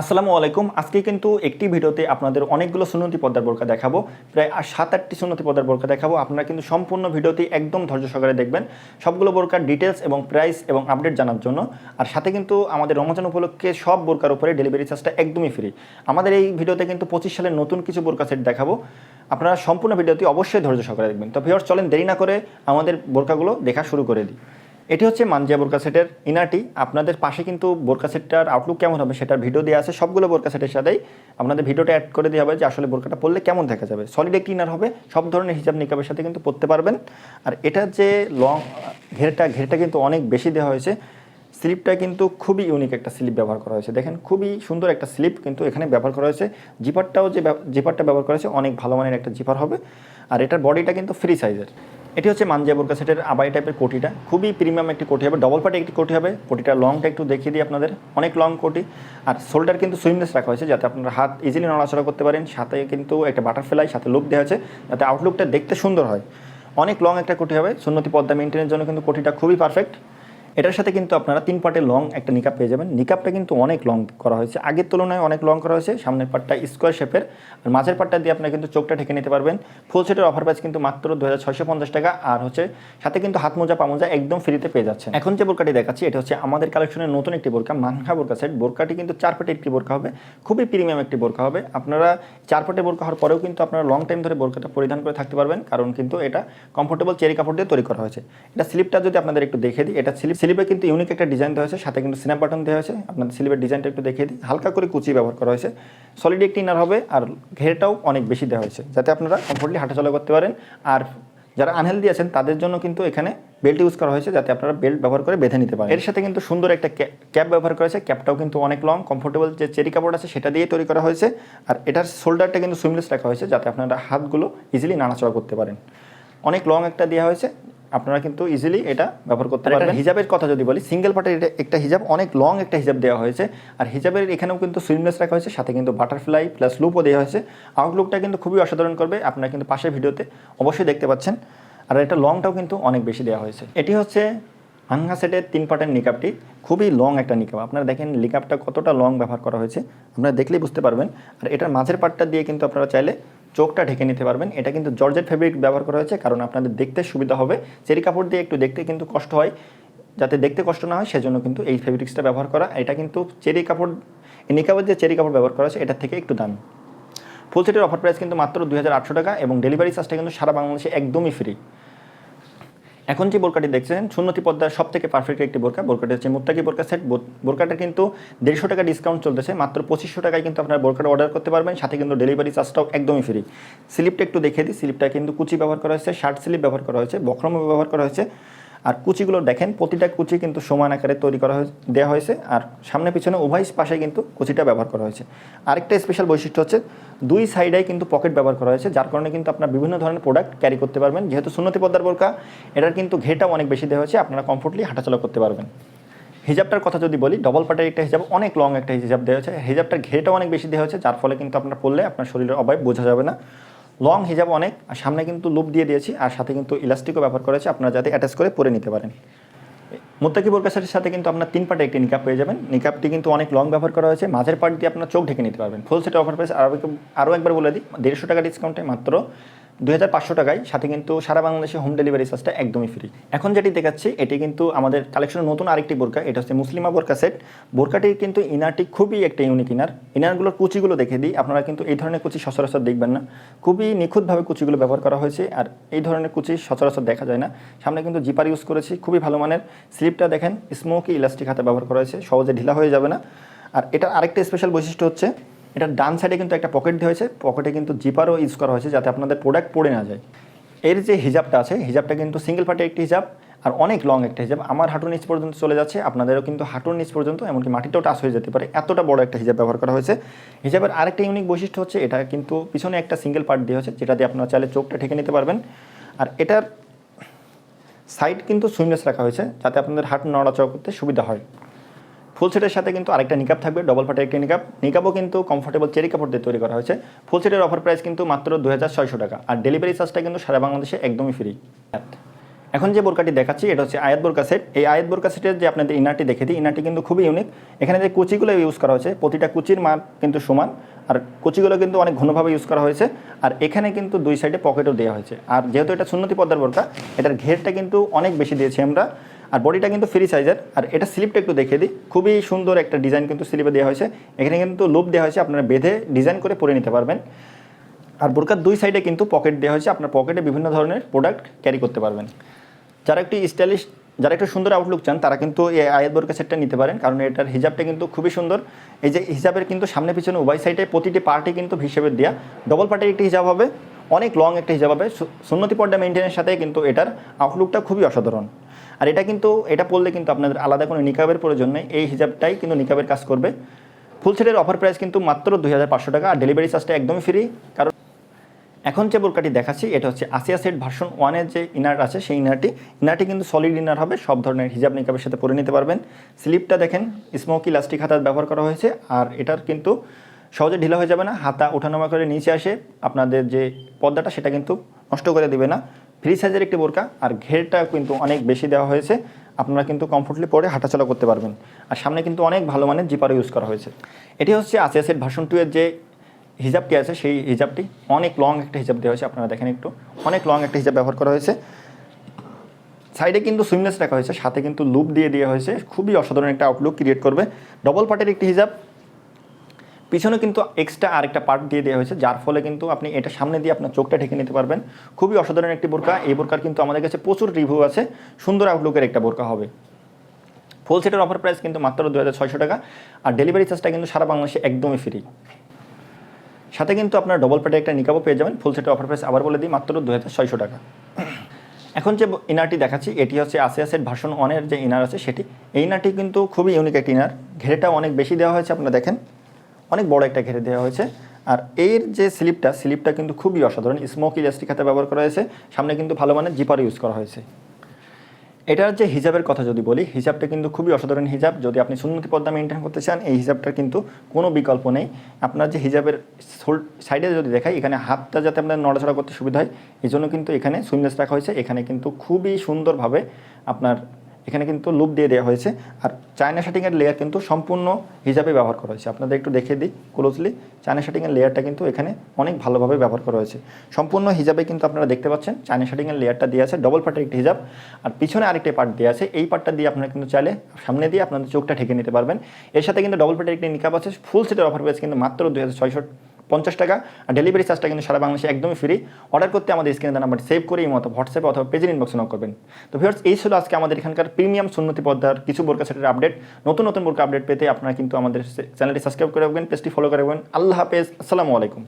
আসসালামু আলাইকুম। আজকে কিন্তু একটি ভিডিওতে আপনাদের অনেকগুলো সুন্নতি পদ্মার বোরকা দেখাবো। প্রায় সাত আটটি সুন্নতি পদ্মার বোরকা দেখাবো। আপনারা কিন্তু সম্পূর্ণ ভিডিওটি একদম ধৈর্য সহকারে দেখবেন। সবগুলো বোরকার ডিটেলস এবং প্রাইস এবং আপডেট জানার জন্য। আর সাথে কিন্তু আমাদের রমজান উপলক্ষে সব বোরকার উপরে ডেলিভারি চার্জটা একদমই ফ্রি আমাদের এই ভিডিওতে কিন্তু পঁচিশ সালের নতুন কিছু বোরকা সেট দেখাবো। আপনারা সম্পূর্ণ ভিডিওটি অবশ্যই ধৈর্য সহকারে দেখবেন। তো ভিওর চলেন দেরি না করে আমাদের বোরকাগুলো দেখা শুরু করে দিই। এটি হচ্ছে মানজিয়া বোরকা সেটের ইনারটি আপনাদের পাশে কিন্তু বোরকা সেটটার আউটলুক কেমন হবে সেটার ভিডিও দেওয়া আছে। সবগুলো বোরকা সেটের সাথেই আপনাদের ভিডিওটা অ্যাড করে দেওয়া হবে যে আসলে বোরকাটা পরলে কেমন দেখা যাবে। সলিড একটি ইনার হবে, সব ধরনের হিসাব নিকাবের সাথে কিন্তু পরতে পারবেন। আর এটার যে লং ঘেরটা ঘেরটা কিন্তু অনেক বেশি দেওয়া হয়েছে। স্লিপটা কিন্তু খুবই ইউনিক একটা স্লিপ ব্যবহার করা হয়েছে। দেখেন, খুবই সুন্দর একটা স্লিপ কিন্তু এখানে ব্যবহার করা হয়েছে। জিপারটাও যে জিপারটা ব্যবহার করা হয়েছে, অনেক ভালো মানের একটা জিপার হবে। আর এটার বডিটা কিন্তু ফ্রি সাইজের এটি হচ্ছে মানজিয়া বোরকা সেটের আবাই টাইপের কোটিটা। খুবই প্রিমিয়াম একটি কোটি হবে ডবল পার্টি একটি কোটি হবে। কোটিটা লংটা একটু দেখিয়ে দিই আপনাদের। অনেক লং কোটি। আর শোল্ডার কিন্তু সুইমলেস রাখা হয়েছে, যাতে আপনারা হাত ইজিলি নড়াচড়া করতে পারেন। সাথে কিন্তু একটা বাটারফ্লাই সাথে লুক দেওয়া হয়েছে যাতে আউটলুকটা দেখতে সুন্দর হয়। অনেক লং একটা কোটি হবে। সুন্নতি পদ্মা মেনটেনের জন্য কিন্তু কোটিটা খুবই পারফেক্ট এটার সাথে কিন্তু আপনারা তিন পার্টের লং একটা নিকাপ পেয়ে যাবেন। নিকাপটা কিন্তু অনেক লং করা হয়েছে। আগের তুলনায় অনেক লং করা হয়েছে। সামনের পার্টটা স্কোয়ার শেপের আর মাঝের পার্টটা দিয়ে আপনারা কিন্তু চোখটা ঢেকে নিতে পারবেন। ফুল সেটের অফার প্রাইস কিন্তু মাত্র দু হাজার ছয়শো পঞ্চাশ টাকা। আর হচ্ছে সাথে কিন্তু হাত মোজা পামোজা একদম ফ্রিতে পেয়ে যাচ্ছেন। এখন যে বোরকাটি দেখাচ্ছি, এটা হচ্ছে আমাদের কালেকশনের নতুন একটি বোরকা মানহা বোরকা সেট বোরকাটি কিন্তু চার পাটে একটি বোরকা হবে। খুবই প্রিমিয়াম একটি বোরকা হবে। আপনারা চার পাটে বোরকা হওয়ার পরেও কিন্তু আপনারা লং টাইম ধরে বোরকাটা পরিধান করে থাকতে পারবেন। কারণ কিন্তু এটা কমফোর্টেবল চেরি কাপড় দিয়ে তৈরি করা হয়েছে। এটা স্লিপটা যদি আপনাদের একটু দেখে দিই, এটা স্লিপ স্লিপে কিন্তু ইউনিক একটা ডিজাইন দেওয়া হয়েছে, সাথে কিন্তু স্ন্যাপ বাটন দেওয়া হয়েছে। আপনাদের স্লিপের ডিজাইনটা একটু দেখিয়ে দিই। হালকা করে কুচি ব্যবহার করা হয়েছে। সলিড একটি ইনার হবে আর ঘেরটাও অনেক বেশি দেওয়া হয়েছে, যাতে আপনারা কমফোর্টলি হাঁটাচলা করতে পারেন। আর যারা আনহেলদি আছেন, তাদের জন্য কিন্তু এখানে বেল্ট ইউজ করা হয়েছে, যাতে আপনারা বেল্ট ব্যবহার করে বেঁধে নিতে পারেন। এর সাথে কিন্তু সুন্দর একটা ক্যাপ ব্যবহার করা হয়েছে। ক্যাপটাও কিন্তু অনেক লং কমফোর্টেবল যে চেরি কাপড় আছে, সেটা দিয়ে তৈরি করা হয়েছে। আর এটার শোল্ডারটা কিন্তু সুইমলেস রাখা হয়েছে, যাতে আপনারা হাতগুলো ইজিলি নাড়াচড়া করতে পারেন। অনেক লং একটা দেওয়া হয়েছে। আপনারা কিন্তু ইজিলি এটা ব্যবহার করতে পারবেন। হিজাবের কথা যদি বলি সিঙ্গেল পার্টের এটা একটা হিজাব অনেক লং একটা হিজাব দেওয়া হয়েছে। আর হিজাবের এখানেও কিন্তু সুইমলেস রাখা হয়েছে সাথে কিন্তু বাটারফ্লাই প্লাস লুপও দেওয়া হয়েছে। আউটলুকটা কিন্তু খুবই অসাধারণ করবে আপনারা কিন্তু পাশের ভিডিওতে অবশ্যই দেখতে পাচ্ছেন। আর এটা লংটাও কিন্তু অনেক বেশি দেওয়া হয়েছে। এটি হচ্ছে আনহা সেটের তিন পার্টের নিকাপটি খুবই লং একটা নিকাপ আপনারা দেখেন নিকাপটা কতটা লং ব্যবহার করা হয়েছে আপনারা দেখলেই বুঝতে পারবেন। আর এটার মাঝের পার্টটা দিয়ে কিন্তু আপনারা চাইলে চোখটা ঢেকে নিতে পারবেন। এটা কিন্তু জর্জেট ফেব্রিক ব্যবহার করা হয়েছে, কারণ আপনাদের দেখতে সুবিধা হবে। চেরি কাপড় দিয়ে একটু দেখতে কিন্তু কষ্ট হয়। যাতে দেখতে কষ্ট না হয়, সেজন্য কিন্তু এই ফেব্রিক্সটা ব্যবহার করা। এটা কিন্তু চেরি কাপড়, নিকাবের যে চেরি কাপড় ব্যবহার করা হয়েছে, এটার থেকে একটু দামি। ফুল সেটের অফার প্রাইস কিন্তু মাত্র দুই হাজার আটশো টাকা এবং ডেলিভারি চার্জটা কিন্তু সারা বাংলাদেশে একদমই ফ্রি এখন যে বোরকাটি দেখছেন, সুন্নতি পদ্মার সব থেকে পারফেক্ট একটি বোরকা। বোরকাটি হচ্ছে মুত্তাকি বোরকা সেট বোরকাটা কিন্তু দেড়শো টাকা ডিসকাউন্ট চলতেছে। মাত্র পঁচিশশো টাকায় কিন্তু আপনার বোরকাটা অর্ডার করতে পারবেন। সাথে কিন্তু ডেলিভারি চার্জটাও একদমই ফ্রি স্লিপটা একটু দেখে দিই। স্লিপটা কিন্তু কুচি ব্যবহার করা হয়েছে শার্ট স্লিপ ব্যবহার করা হয়েছে বক্রম ব্যবহার করা হয়েছে। আর কুচিগুলো দেখেন, প্রতিটা কুচি কিন্তু সমান আকারে তৈরি করা দেওয়া হয়েছে। আর সামনে পিছনে উভয় পাশে কিন্তু কুচিটা ব্যবহার করা হয়েছে। আরেকটা স্পেশাল বৈশিষ্ট্য হচ্ছে, দুই সাইডে কিন্তু পকেট ব্যবহার করা হয়েছে, যার কারণে কিন্তু আপনার বিভিন্ন ধরনের প্রোডাক্ট ক্যারি করতে পারবেন। যেহেতু সুন্নতি পদ্মার বোরকা, এটার কিন্তু ঘেটাও অনেক বেশি দেওয়া হয়েছে, আপনারা কমফোর্টলি হাঁটাচলা করতে পারবেন। হিজাবটার কথা যদি বলি ডবল পার্টের একটা হিজাব, অনেক লং একটা হিজাব দেওয়া হয়েছে। হিজাবটার ঘেটাও অনেক বেশি দেওয়া হয়েছে, যার ফলে কিন্তু আপনার পড়লে আপনার শরীরের অভাব বোঝা যাবে না। লং হিজাব অনেক, আর সামনে কিন্তু লুপ দিয়ে দিয়েছি, আর সাথে কিন্তু ইলাস্টিকও ব্যবহার করেছে, আপনারা যাতে অ্যাটাচ করে পরে নিতে পারেন। মুত্তাকি বোরকাসের সাথে কিন্তু আপনার তিন পার্টে একটি নিকাপ পেয়ে যাবেন। নিকাপটি কিন্তু অনেক লং ব্যবহার করা হয়েছে, মাঝের পার্ট দিয়ে আপনার চোখ ঢেকে নিতে পারবেন। ফুল সেটে অফার প্রাইস আরও আরও একবার বলে দিই, দেড়শো টাকা ডিসকাউন্টে মাত্র দুই হাজার পাঁচশো টাকায় সাথে কিন্তু সারা বাংলাদেশে হোম ডেলিভারি চার্জটা একদমই ফ্রি এখন যেটি দেখাচ্ছি, এটি কিন্তু আমাদের কালেকশনের নতুন আরেকটি বোরকা, এটা হচ্ছে মুসলিমা বোরকা সেট বোরকাটির কিন্তু ইনারটি খুবই একটা ইউনিক ইনার ইনারগুলোর কুচিগুলো দেখে দিই, আপনারা কিন্তু এই ধরনের কুচি সচরাচর দেখবেন না। খুবই নিখুঁতভাবে কুচিগুলো ব্যবহার করা হয়েছে, আর এই ধরনের কুচি সচরাচর দেখা যায় না। সামনে কিন্তু জিপার ইউজ করেছি, খুবই ভালো মানের। স্লিপটা দেখেন স্মোকি ইলাস্টিক হাতে ব্যবহার করা হয়েছে, সহজে ঢিলা হয়ে যাবে না। আর এটা আরেকটা স্পেশাল বৈশিষ্ট্য হচ্ছে এটার ডান সাইডে কিন্তু একটা পকেট দেওয়া হয়েছে। পকেটে কিন্তু জিপারও ইউজ করা হয়েছে যাতে আপনাদের প্রোডাক্ট পড়ে না যায়। এর যে হিজাবটা আছে, হিজাবটা কিন্তু সিঙ্গেল পার্টের একটি হিজাব আর অনেক লং একটা হিজাব। আমার হাঁটুর নিচ পর্যন্ত চলে যাচ্ছে, আপনাদেরও কিন্তু হাঁটুর নিচ পর্যন্ত, এমনকি মাটিটাও টাচ হয়ে যেতে পারে। এতটা বড় একটা হিজাব ব্যবহার করা হয়েছে। হিজাবের আরেকটা ইউনিক বৈশিষ্ট্য হচ্ছে, এটা কিন্তু পিছনে একটা সিঙ্গেল পার্ট দিয়ে হচ্ছে যেটা দিয়ে আপনারা চাইলে চোখটা ঠেকে নিতে পারবেন। আর এটার সাইড কিন্তু সুইমলেস রাখা হয়েছে, যাতে আপনাদের হাট নড়াচড়া করতে সুবিধা হয়। ফুল সেটের সাথে কিন্তু আরেকটা নিকাপ থাকবে ডবল ফাটের একটি নিকাপ নিকাপও কিন্তু কমফোর্টেবল চেরি কাপড় দিয়ে তৈরি করা হয়েছে। ফুল সেটের অফার প্রাইস কিন্তু মাত্র দু হাজার ছয়শো টাকা। আর ডেলিভারি চার্জটা কিন্তু সারা বাংলাদেশে একদমই ফ্রি এখন যে বোরকাটি দেখাচ্ছি, এটা হচ্ছে আয়াত বোরকা সেট এই আয়াত বোরকা সেটের যে আপনাদের ইনারটি দেখে দিই ইনারটি কিন্তু খুবই ইউনিক এখানে যে কুচিগুলো ইউজ করা হয়েছে, প্রতিটা কুচির মান কিন্তু সমান। আর কুচিগুলো কিন্তু অনেক ঘনভাবে ইউজ করা হয়েছে। আর এখানে কিন্তু দুই সাইডে পকেটও দেওয়া হয়েছে। আর যেহেতু এটা সুন্নতি পদ্মার বোরকা, এটার ঘেরটা কিন্তু অনেক বেশি দিয়েছি আমরা। আর বডিটা কিন্তু ফ্রি সাইজের আর এটা স্লিপটা একটু দেখে দিই। খুবই সুন্দর একটা ডিজাইন কিন্তু স্লিপে দেওয়া হয়েছে। এখানে কিন্তু লুপ দেওয়া হয়েছে। আপনারা বেঁধে ডিজাইন করে পরে নিতে পারবেন। আর বোরকার দুই সাইডে কিন্তু পকেট দেওয়া হয়েছে। আপনার পকেটে বিভিন্ন ধরনের প্রোডাক্ট ক্যারি করতে পারবেন। যারা একটু স্টাইলিশ যারা একটু সুন্দর আউটলুক চান, তারা কিন্তু এই আয়াত বোরকা সেটটা নিতে পারেন। কারণ এটার হিজাবটা কিন্তু খুবই সুন্দর। এই যে হিজাবের কিন্তু সামনে পিছনে উভয় সাইডে প্রতিটি পার্টি কিন্তু হিসেবে দেওয়া ডবল পার্টির একটি হিজাব হবে। অনেক লং একটা হিজাব হবে। সুন্নতি পর্দা মেনটেনের সাথে কিন্তু এটার আউটলুকটা খুবই অসাধারণ। আর এটা কিন্তু, এটা পড়লে কিন্তু আপনাদের আলাদা কোনো নিকাবের প্রয়োজন নেই। এই হিজাবটাই কিন্তু নিকাবের কাজ করবে। ফুল সেটের অফার প্রাইস কিন্তু মাত্র দুই হাজার পাঁচশো টাকা। আর ডেলিভারি চার্জটা একদমই ফ্রি কারণ এখন যে বোরকাটি দেখাচ্ছি, এটা হচ্ছে আসিয়া সেট ভার্সন ওয়ানের যে ইনার আছে, সেই ইনারটি ইনারটি কিন্তু সলিড ইনার হবে, সব ধরনের হিজাব নিকাবের সাথে পরে নিতে পারবেন। স্লিপটা দেখেন স্মোকি লাস্টিক হাতা ব্যবহার করা হয়েছে, আর এটার কিন্তু সহজে ঢিলা হয়ে যাবে না, হাতা ওঠানামা করে নিচে আসে, আপনাদের যে পর্দাটা, সেটা কিন্তু নষ্ট করে দেবে না। ফ্রি সাইজের একটি বোরকা, আর ঘেরটা কিন্তু অনেক বেশি দেওয়া হয়েছে। আপনারা কিন্তু কমফোর্টলি পরে হাঁটাচলা করতে পারবেন। আর সামনে কিন্তু অনেক ভালো মানের জিপারও ইউজ করা হয়েছে। এটি হচ্ছে আসিয়া ভার্সন টু এর যে হিজাবটি আছে, সেই হিজাবটি অনেক লং একটা হিজাব দেওয়া হয়েছে, আপনারা দেখেন একটু। অনেক লং একটা হিজাব ব্যবহার করা হয়েছে। সাইডে কিন্তু সুইমনেস রাখা হয়েছে, সাথে কিন্তু লুপ দিয়ে দেওয়া হয়েছে। খুবই অসাধারণ একটা আউটলুক ক্রিয়েট করবে। ডবল পার্টের একটি হিজাব পিছনে কিন্তু এক্সট্রা আরেকটা পার্ট দিয়ে দেওয়া হয়েছে, যার ফলে কিন্তু আপনি এটা সামনে দিয়ে আপনার চোখটা ঢেকে নিতে পারবেন। খুবই অসাধারণ একটি বোরকা। এই বোরকার কিন্তু আমাদের কাছে প্রচুর রিভিউ আছে। সুন্দর আউটলুকের একটা বোরকা হবে। ফুল সেটের অফার প্রাইস কিন্তু মাত্র দু হাজার ছয়শো টাকা। আর ডেলিভারি চার্জটা কিন্তু সারা বাংলাদেশে একদমই ফ্রি সাথে কিন্তু আপনার ডবল প্যাটে একটা নিকাবও পেয়ে যাবেন। ফুল সেটের অফার প্রাইস আবার বলে দিই, মাত্র দু হাজার ছয়শো টাকা। এখন যে ইনারটি দেখাচ্ছি, এটি হচ্ছে আসিয়া সেট ভার্সন ওয়ানের যে ইনার আছে, সেটি। এই ইনারটি কিন্তু খুবই ইউনিক একটি ইনার ঘেরেটা অনেক বেশি দেওয়া হয়েছে, আপনারা দেখেন। অনেক বড় একটা ঘেরে দেওয়া হয়েছে। আর এর যে স্লিপটা স্লিপটা কিন্তু খুবই অসাধারণ। স্মোক ইলাস্টিক হাতে ব্যবহার করা হয়েছে। সামনে কিন্তু ভালো মানের জিপার ইউজ করা হয়েছে। এটার যে হিজাবের কথা যদি বলি, হিজাবটা কিন্তু খুবই অসাধারণ হিজাব। যদি আপনি সুন্নতি পদ্মা মেনটেন করতে চান, এই হিজাবটার কিন্তু কোনো বিকল্প নেই। আপনার যে হিজাবের সাইডে যদি দেখাই, এখানে হাতটা যাতে আপনার নড়াচড়া করতে সুবিধা হয়, এই জন্য কিন্তু এখানে সুইমলেস রাখা হয়েছে। এখানে কিন্তু খুবই সুন্দরভাবে আপনার এখানে কিন্তু লুপ দিয়ে দেওয়া হয়েছে। আর চায়না শাটিংয়ের লেয়ার কিন্তু সম্পূর্ণ হিসাবে ব্যবহার করা হয়েছে। আপনাদের একটু দেখে দিই ক্লোজলি চায়না শাটিংয়ের লেয়ারটা কিন্তু এখানে অনেক ভালোভাবে ব্যবহার করা হয়েছে। সম্পূর্ণ হিসাবে কিন্তু আপনারা দেখতে পাচ্ছেন চায়না শাটিংয়ের লেয়ারটা দিয়ে আছে ডবল পার্টের একটি হিজাব। আর পিছনে আরেকটি পার্ট দিয়ে আছে, এই পার্টটা দিয়ে আপনারা কিন্তু চাইলে সামনে দিয়ে আপনাদের চোখটা ঠেকে নিতে পারবেন। এর সাথে কিন্তু ডবল পার্টের একটি নিকাব আছে ফুল সেটের অফার পেয়েছে কিন্তু মাত্র দুই হাজার ছয়শো পঞ্চাশ টাকা আর ডেলিভারি চার্জটা কিন্তু সারা বাংলাদেশে একদমই ফ্রি অর্ডার করতে আমাদের স্ক্রিনে নাম্বার সেভ করে এই মতো হোয়াটসঅ্যাপে অথবা পেজের ইনবক্সে নক করবেন। তো ভিউয়ার্স এই ছিল আজকে আমাদের এখানকার প্রিমিয়াম সুন্নতি পদ্মার কিছু বোরকা সেটের আপডেট নতুন নতুন বোরকা আপডেট পেতে আপনারা কিন্তু আমাদের চ্যানেলটি সাবস্ক্রাইব করে রাখবেন পেজটি ফলো করে রাখবেন। আল্লাহ হাফেজ, আসসালামু আলাইকুম।